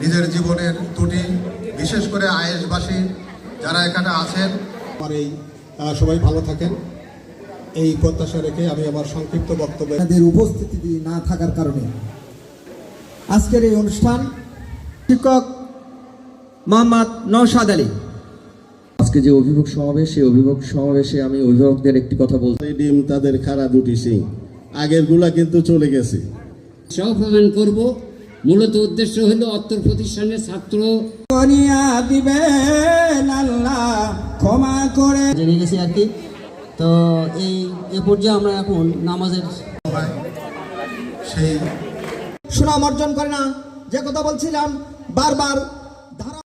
নিজের জীবনের ত্রুটি বিশেষ করে আয়েসবাসী যারা এখানে আছেন। আমার এই সবাই ভালো থাকেন। এই প্রত্যাশা রেখে আমি আমার সংক্ষিপ্ত বক্তব্য তাদের উপস্থিতি না থাকার কারণে আজকের এই অনুষ্ঠান শিক্ষক মোহাম্মদ নৌসাদ আলী। আজকে যে অভিভাবক সমাবেশ সেই অভিভাবক সমাবেশে আমি অভিভাবকদের একটি কথা বলতে এই ডিম তাদের খাড়া দুটি সিং আগেরগুলা কিন্তু চলে গেছে। সহ প্রদান করব। মূলত উদ্দেশ্য হলো অত্তর প্রতিষ্ঠানের ছাত্র। করিয়া দিবেন আল্লাহ ক্ষমা করে। জেনে গেছি আর কি। তো এই এ পর্যায়ে আমরা এখন নামাজের সেই সুনাম অর্জন করে না। যে কথা বলছিলাম বারবার ধারা